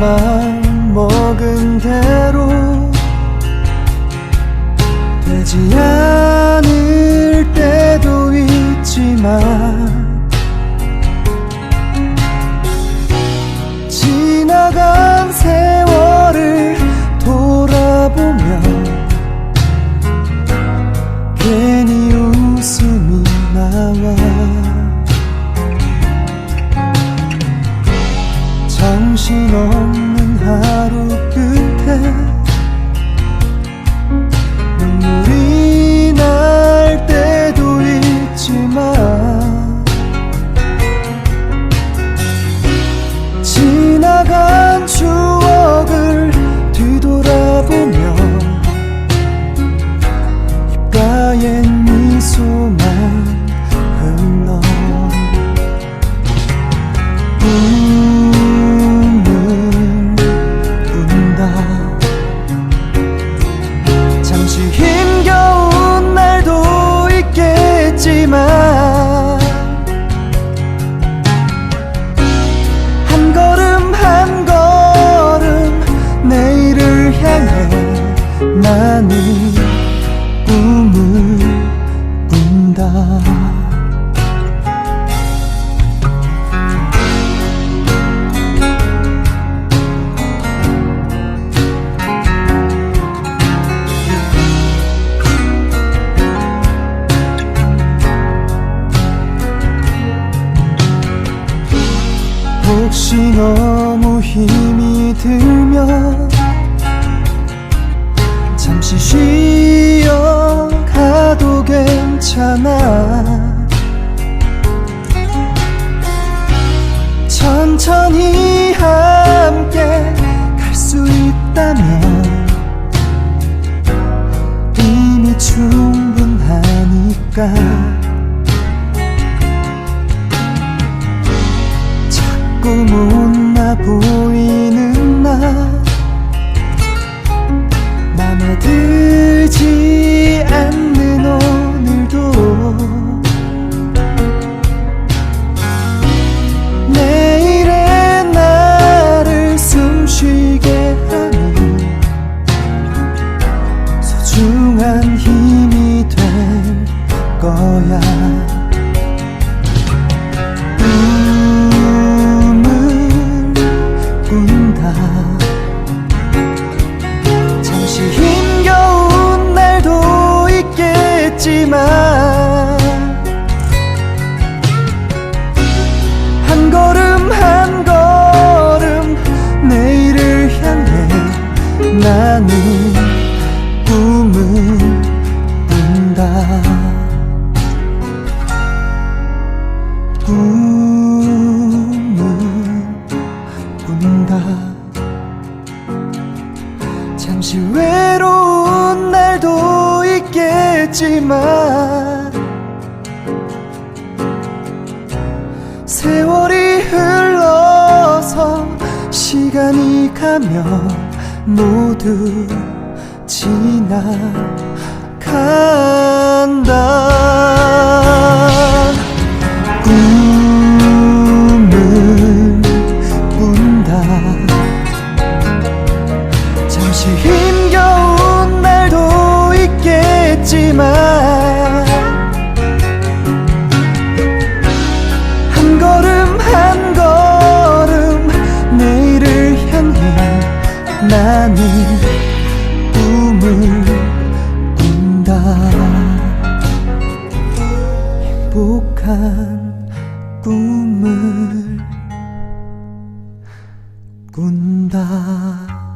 마음 먹은 대로 되지 않을 때도 있지만 혹시 너무 힘이 들면 잠시 쉬어 가도 괜찮아 충분하니까? 자꾸 못나 보이는 나 있겠지만 한 걸음 한 걸음 내일을 향해 나는 꿈을 꾼다. 꿈을 꾼다. 잠시 외로운 있겠지만 세월이 흘러서 시간이 가면 모두 지나간다 나는 꿈을 꾼다. 행복한 꿈을 꾼다